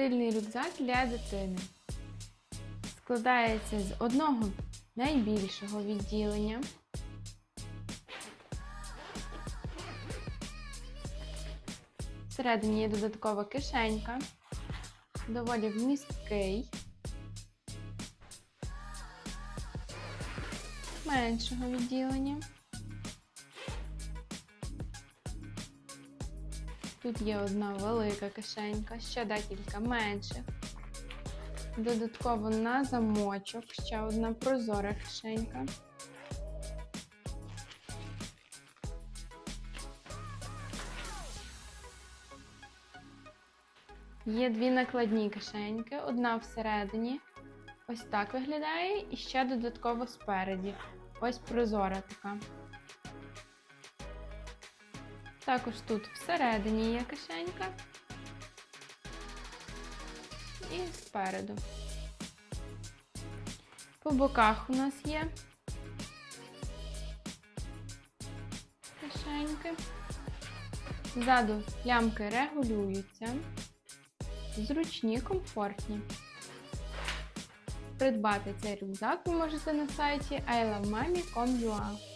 Стильний рюкзак для дитини. Складається з одного найбільшого відділення. Всередині є додаткова кишенька, доволі вмісткий, меншого відділення. Тут є одна велика кишенька, ще декілька менших. Додатково на замочок ще одна прозора кишенька. Є дві накладні кишеньки, одна всередині. Ось так виглядає, і ще додатково спереді. Ось прозора така. Також тут всередині є кишенька. І спереду. По боках у нас є кишеньки. Ззаду лямки регулюються. Зручні, комфортні. Придбати цей рюкзак ви можете на сайті ilovemami.com.ua